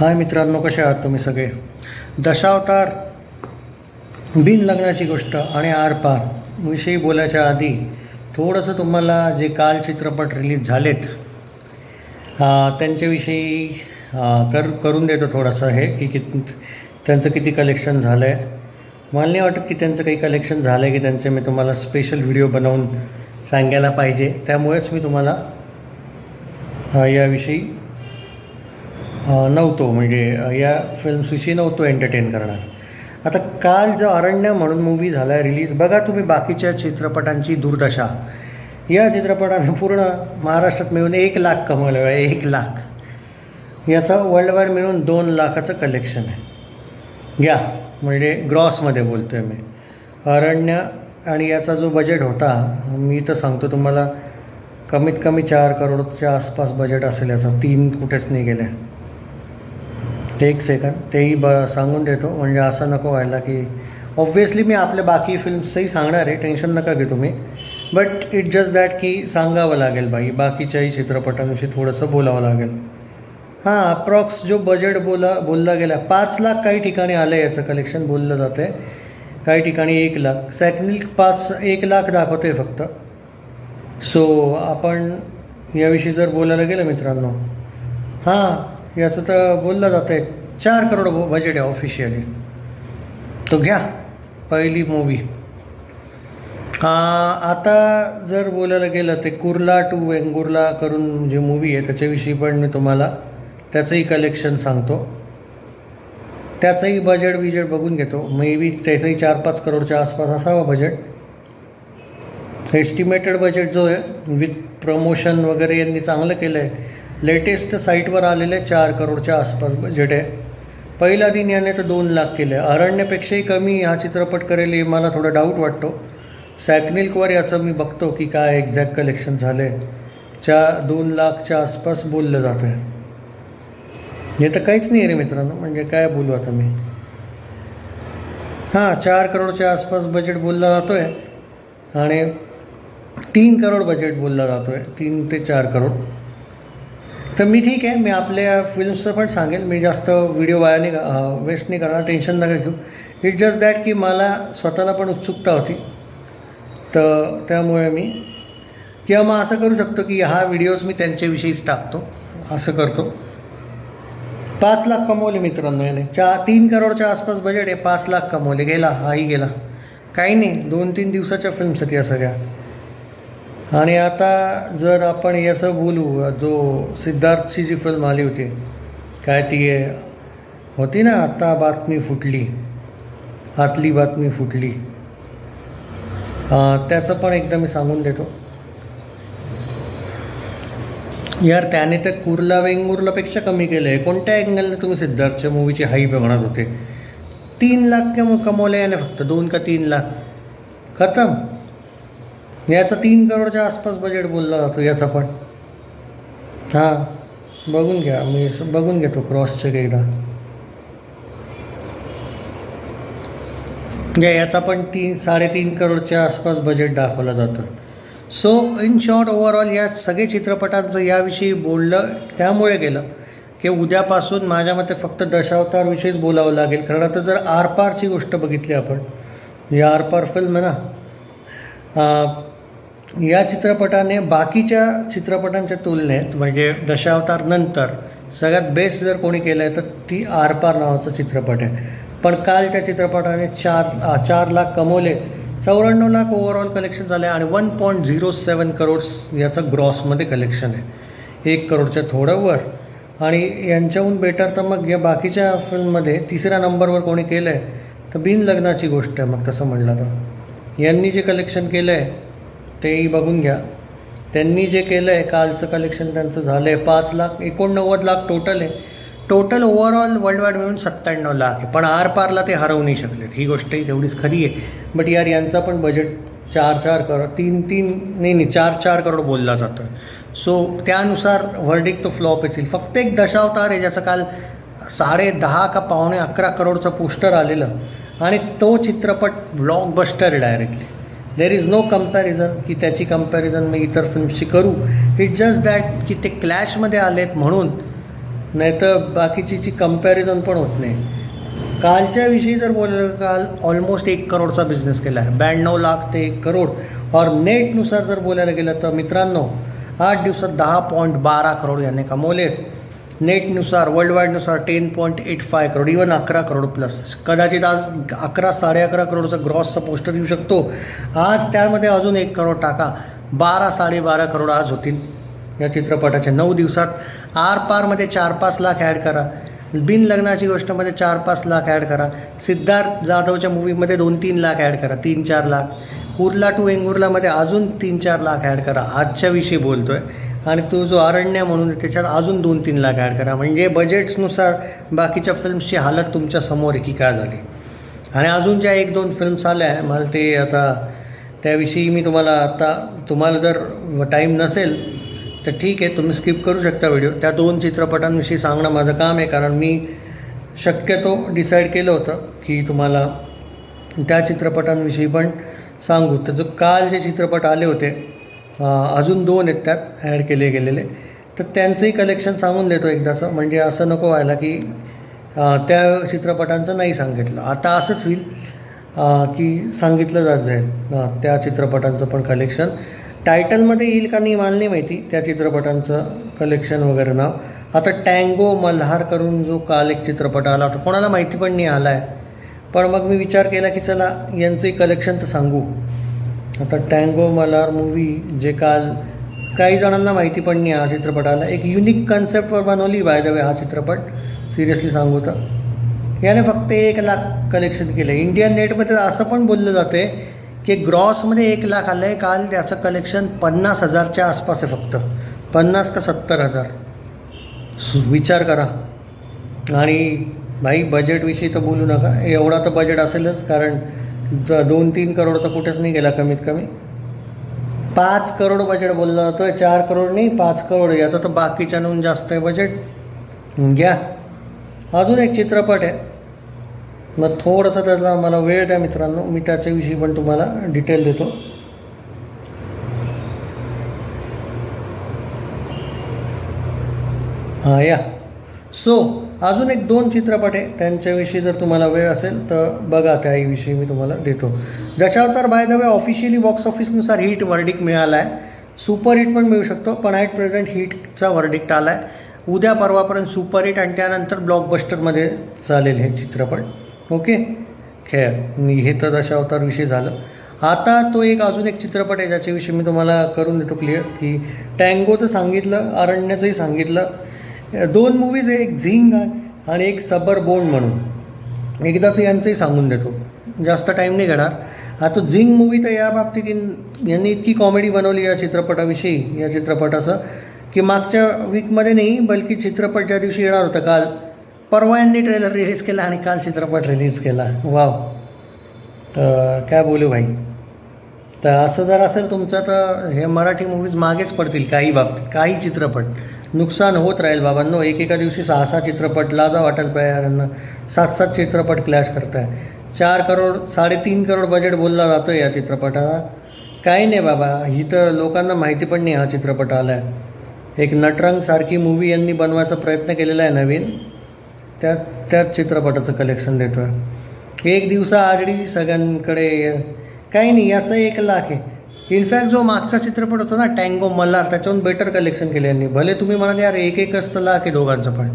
हाय मित्रांनो कसे आहात तुम्ही सगळे? दशावतार बिन लग्नाची गोष्ट आणि आरपार विषयी बोलायच्या आधी थोडंसं तुम्हाला जे काल चित्रपट रिलीज झालेत त्यांच्याविषयी कर करून देतो थोडंसं हे की कित त्यांचं किती कलेक्शन झालं आहे मला नाही वाटत की त्यांचं काही कलेक्शन झालं आहे की त्यांचे मी तुम्हाला स्पेशल व्हिडिओ बनवून सांगायला पाहिजे. त्यामुळेच मी तुम्हाला याविषयी नव्हतो म्हणजे या फिल्म्सविषयी नव्हतो एंटरटेन करणार. आता काल जो अरण्य म्हणून मूवी झाला आहे रिलीज बघा तुम्ही बाकीच्या चित्रपटांची दुर्दशा. या चित्रपटाने पूर्ण महाराष्ट्रात मिळून एक लाख कमवलं आहे एक लाख. याचं वर्ल्ड वाईड मिळून दोन लाखाचं कलेक्शन आहे. या म्हणजे ग्रॉसमध्ये बोलतो आहे मी. अरण्य आणि याचा जो बजेट होता मी तर सांगतो तुम्हाला कमीत कमी चार करोडच्या आसपास बजेट असेल याचं. तीन कुठेच नाही गेले. ते एक सेकंद तेही ब सांगून देतो. म्हणजे असं नको व्हायला की ऑब्व्हियसली मी आपल्या बाकी फिल्म्सही सांगणार आहे टेन्शन नका घेऊ तुम्ही. बट इट जस्ट दॅट की सांगावं लागेल बाई बाकीच्याही चित्रपटांविषयी थोडंसं बोलावं लागेल. हां अप्रॉक्स जो बजेट बोला बोलला गेला पाच लाख काही ठिकाणी आलं आहे याचं कलेक्शन बोललं जातं आहे काही ठिकाणी एक लाख. सॅकनिल पाच एक लाख दाखवते फक्त. सो आपण याविषयी जर बोलायला गेलं मित्रांनो. हां याचं तर बोललं जातं आहे चार करोड बजेट आहे ऑफिशियली तो घ्या पहिली मूवी आता जर बोलायला गेलं ते कुर्ला टू वेंगुर्ला करून जी मूवी आहे त्याच्याविषयी पण मी तुम्हाला त्याचंही कलेक्शन सांगतो. त्याचंही बजेट बिजेट बघून घेतो. मे बी त्याचंही चार पाच करोडच्या आसपास असावा बजेट एस्टिमेटेड बजेट जो आहे विथ प्रमोशन वगैरे यांनी चांगलं केलं आहे लेटेस्ट साईटवर आलेले चार करोडच्या आसपास बजेट आहे. पहिला दिन याने तर दोन लाख केले. अरण्यापेक्षाही कमी हा चित्रपट करेल हे मला थोडा डाऊट वाटतो. सॅकनिल्कवर याचं मी बघतो की काय एक्झॅक्ट कलेक्शन झालं आहे च्या दोन लाखच्या आसपास बोललं जातं आहे. हे तर काहीच नाही रे मित्रांनो म्हणजे काय बोलू आता मी. हां चार करोडच्या आसपास बजेट बोलला जातो आहे आणि तीन करोड बजेट बोलला जातो आहे तीन ते चार करोड. तर मी ठीक आहे मी आपल्या फिल्म्सचं पण सांगेल. मी जास्त व्हिडिओ वाया नाही वेस्ट नाही करणार टेन्शन नका घेऊ. इट जस्ट दॅट की मला स्वतःला पण उत्सुकता होती. तर त्यामुळे मी किंवा मग असं करू शकतो की हा व्हिडिओज मी त्यांच्याविषयीच टाकतो. असं करतो. पाच लाख कमवले मित्रांनो याने. चा तीन करोडच्या आसपास बजेट आहे पाच लाख कमवले. गेला हाही गेला. काही नाही दोन तीन दिवसाच्या फिल्म्स आहेत या सगळ्या. आणि आता जर आपण याचं बोलू जो सिद्धार्थची जी फिल्म आली होती काय ती होती ना आता बातमी फुटली आतली बातमी फुटली. त्याचं पण एकदा मी सांगून देतो. यार त्याने तर कुर्ला वेंगुर्लापेक्षा कमी केलं आहे कोणत्या अँगलने तुम्ही सिद्धार्थच्या मूवीची हाई बघणार होते? तीन लाख कम कमवले याने फक्त. दोन का तीन लाख? खतम. याचा तीन करोडच्या आसपास बजेट बोलला जातो याचा पण. हां बघून घ्या मी बघून घेतो क्रॉस चेक एकदा. या याचा पण तीन साडेतीन करोडच्या आसपास बजेट दाखवलं जातं. सो इन शॉर्ट ओव्हरऑल या सगळे चित्रपटांचं याविषयी बोललं त्यामुळे गेलं की उद्यापासून माझ्या मते फक्त दशावतारविषयीच बोलावं लागेल. कारण आता जर आरपारची गोष्ट बघितली आपण ही आरपार फिल्म आहे ना या चित्रपटाने बाकीच्या चित्रपटांच्या तुलनेत म्हणजे दशावतार नंतर सगळ्यात बेस्ट जर कोणी केलं आहे तर ती आरपार नावाचा चित्रपट आहे. पण काल त्या चित्रपटाने चार चार लाख कमवले. चौऱ्याण्णव लाख ओव्हरऑल कलेक्शन झाले आणि one point zero seven crores याचं ग्रॉसमध्ये कलेक्शन आहे. एक करोडच्या थोडं वर. आणि यांच्याहून बेटर तर मग या बाकीच्या फिल्ममध्ये तिसऱ्या नंबरवर कोणी केलं आहे तर बिनलग्नाची गोष्ट आहे मग तसं म्हणलं तर. यांनी जे कलेक्शन केलं आहे तेही बघून घ्या. त्यांनी जे केलं आहे कालचं कलेक्शन त्यांचं झालं आहे पाच लाख एकोणनव्वद लाख टोटल आहे. टोटल ओव्हरऑल वर्ल्ड वाईड मिळून सत्त्याण्णव लाख आहे. पण आर पारला ते हरवू नाही शकलेत. ही गोष्टही तेवढीच खरी आहे. बट यार यांचा पण बजेट चार चार करोड तीन तीन नाही नाही चार चार करोड बोलला जातो सो त्यानुसार वर्डिक तो फ्लॉप येतील. फक्त एक दशावतार आहे ज्याचं काल साडे दहा का पावणे अकरा करोडचं पोस्टर आलेलं. आणि तो चित्रपट blockbuster directly there is no comparison की त्याची कंपॅरिझन मी इतर फिल्मशी करू. इट जस्ट दॅट की ते क्लॅशमध्ये आलेत म्हणून. नाहीतर बाकीची जी कंपॅरिझन पण होत नाही. कालच्या विषयी जर बोललं काल ऑलमोस्ट एक करोडचा बिझनेस केला आहे. ब्याण्णव लाख ते एक करोड. और नेटनुसार जर बोलायला गेलं तर मित्रांनो आठ दिवसात दहा पॉईंट बारा करोड याने कमवले नेटनुसार world वाईडनुसार ten point eight five crore even अकरा करोड प्लस कदाचित आज अकरा साडे अकरा करोडचा ग्रॉसचा पोस्टर येऊ शकतो. आज त्यामध्ये अजून एक करोड टाका. बारा साडेबारा करोड आज होतील. या चित्रपटाच्या नऊ दिवसात. आर पारमध्ये चार पाच लाख ॲड करा. बिन लग्नाची गोष्टमध्ये चार पाच लाख ॲड करा. सिद्धार्थ जाधवच्या मूवीमध्ये दोन तीन लाख ॲड करा. तीन चार लाख. कुर्ला टू वेंगुर्लामध्ये अजून तीन चार लाख ॲड करा. आजच्या विषयी आहे आणि तो जो अरण्य म्हणून त्याच्यात अजून दोन तीन लाख ॲड करा. म्हणजे बजेट्सनुसार बाकीच्या फिल्म्सची हालत तुमच्यासमोर आहे की काय झाली. आणि अजून ज्या एक दोन फिल्म्स आल्या आहे मला ते आता त्याविषयी मी तुम्हाला आता तुम्हाला जर टाईम नसेल तर ठीक आहे तुम्ही स्किप करू शकता व्हिडिओ त्या दोन चित्रपटांविषयी सांगणं माझं काम आहे कारण मी शक्यतो डिसाईड केलं होतं की तुम्हाला त्या चित्रपटांविषयी पण सांगू. तर जो काल जे चित्रपट आले होते अजून दोन आहेत त्यात ॲड केले गेलेले. तर त्यांचंही कलेक्शन सांगून देतो एकदाचं म्हणजे असं नको व्हायला की त्या चित्रपटांचं नाही सांगितलं. आता असंच होईल की सांगितलं जात जाईल त्या चित्रपटांचं पण कलेक्शन. टायटलमध्ये येईल का नाही मला नाही माहिती. त्या चित्रपटांचं कलेक्शन वगैरे नाव. आता टँगो मल्हार करून जो काल एक चित्रपट आला होता कोणाला माहिती पण नाही आला आहे पण मग मी विचार केला की चला यांचंही कलेक्शन तर सांगू. आता टँगो मलार मूवी जे काल काही जणांना माहिती पण नाही हा चित्रपटाला. एक युनिक कन्सेप्टवर बनवली बाय द वे हा चित्रपट. सिरियसली सांगू तर. याने फक्त एक लाख कलेक्शन केलं. इंडियन नेटमध्ये असं पण बोललं जाते की ग्रॉसमध्ये एक लाख आलं आहे काल त्याचं कलेक्शन पन्नास हजारच्या आसपास आहे फक्त. पन्नास का सत्तर हजार. सु- विचार करा. आणि भाई बजेटविषयी तर बोलू नका. एवढा तर बजेट असेलच कारण ज दोन तीन करोड तर कुठेच नाही गेला कमीत कमी. पाच करोड बजेट बोललं जातं चार करोड नाही पाच करोड. याचं तर बाकीच्या नोंद जास्त आहे बजेट घ्या. अजून एक चित्रपट आहे. मग थोडंसं त्याला मला वेळ द्या मित्रांनो. मी त्याच्याविषयी पण तुम्हाला डिटेल देतो. हां या. सो अजून एक दोन चित्रपट आहे. त्यांच्याविषयी जर तुम्हाला वेळ असेल तर बघा त्याविषयी मी तुम्हाला देतो. Dashavatar by the way officially box ऑफिसनुसार hit verdict मिळाला आहे सुपर हिट पण मिळू शकतो पण ॲट प्रेझेंट हिटचा वर्डिक्ट आला आहे उद्या परवापर्यंत सुपर हिट आणि त्यानंतर ब्लॉकबस्टरमध्ये चालेल हे चित्रपट. ओके खेळ मी हे तर दशावतारविषयी झालं. आता तो एक अजून एक चित्रपट आहे ज्याच्याविषयी मी तुम्हाला करून देतो क्लिअर की टँगोचं सांगितलं अरण्याचंही सांगितलं. दोन मूवीज आहे एक झिंग आणि एक सबर बोन म्हणून. एकदाच यांचंही सांगून देतो. जास्त टाईम नाही घेणार. आता झिंग मूवी तर या बाबतीत यांनी इतकी कॉमेडी बनवली या चित्रपटाविषयी या चित्रपटाचं की मागच्या वीकमध्ये नाही बल्कि चित्रपट ज्या दिवशी येणार होता काल परवा यांनी ट्रेलर रिलीज केला आणि काल चित्रपट रिलीज केला. वाव तर काय बोलू भाई? तर असं जर असेल तुमचं तर हे मराठी मूवीज मागेच पडतील काही बाबतीत काही चित्रपट. नुकसान होत राहील बाबांनो. एकेका दिवशी सहा सहा चित्रपट लाजा वाटेल प्रयारांना. सात सात चित्रपट क्लॅश करताय. चार करोड साडेतीन करोड बजेट बोलला जातो या चित्रपटाला. काही नाही बाबा ही तर लोकांना माहिती पण नाही हा चित्रपट आला आहे एक नटरंग सारखी मूवी यांनी बनवायचा प्रयत्न केलेला आहे नवीन. त्या त्याच चित्रपटाचं कलेक्शन देतो आहे एक दिवसा आगडी सगळ्यांकडे काही नाही याचं एक लाख आहे. इनफॅक्ट जो मागचा चित्रपट होता ना टँगो मल्हार त्याच्याहून बेटर कलेक्शन केले यांनी. भले तुम्ही म्हणाले यार एक एक असतला की दोघांचं पण.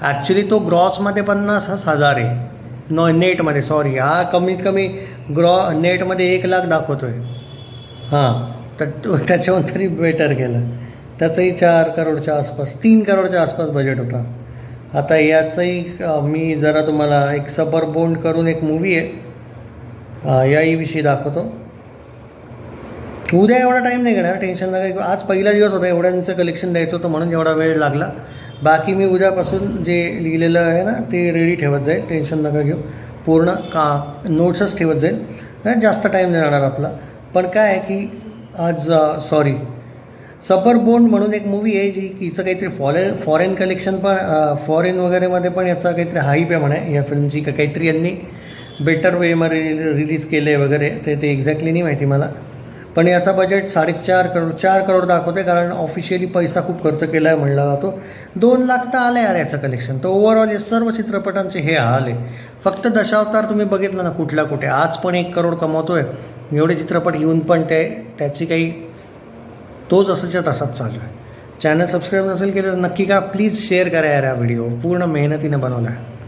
ॲक्च्युली तो ग्रॉसमध्ये पन्नास हजार आहे. नो नेटमध्ये सॉरी हा कमीत कमी ग्रॉ नेटमध्ये एक लाख दाखवतोय. हां तर त्याच्यावर त्याच्याहून तरी बेटर केलं. त्याचंही चार करोडच्या आसपास तीन करोडच्या आसपास बजेट होता. आता याचंही मी जरा तुम्हाला एक सबर बोंड करून एक मूवी आहे. अं, याही विषयी दाखवतो. उद्या एवढा टाईम नाही घेणार टेन्शन नका आज पहिला दिवस होता एवढ्यांचं कलेक्शन द्यायचं होतं म्हणून एवढा वेळ लागला. बाकी मी उद्यापासून जे लिहिलेलं आहे ना ते रेडी ठेवत जाईल. टेन्शन नका घेऊ. पूर्ण का नोट्सच ठेवत जाईल. नाही जास्त टाईम नाही राहणार आपला. पण काय आहे की आज सॉरी सबर बोंड म्हणून एक मूवी आहे जी हिचं काहीतरी फॉरेन फॉरेन कलेक्शन पण फॉरेन वगैरेमध्ये पण याचा काहीतरी हाईप आहे म्हणे. या फिल्मची का काहीतरी यांनी बेटर वेमध्ये रिलीज केलं आहे वगैरे. ते ते एक्झॅक्टली नाही माहिती मला. पण याचा बजेट साडेचार करोड चार करोड दाखवते कारण ऑफिशियली पैसा खूप खर्च केला आहे म्हणला जातो. दोन लाख तर आलं यार याचं कलेक्शन तर ओव्हरऑल या सर्व चित्रपटांचे हे आले. आहे फक्त दशावतार तुम्ही बघितलं ना कुठल्या कुठे. आज पण एक करोड कमवतोय. एवढे चित्रपट येऊन पण ते त्याची काही तो जसंच्या तसाच चालू आहे. चॅनल सबस्क्राईब नसेल केलं तर नक्की का? प्लीज शेअर करा यार हा व्हिडिओ पूर्ण मेहनतीनं बनवला आहे.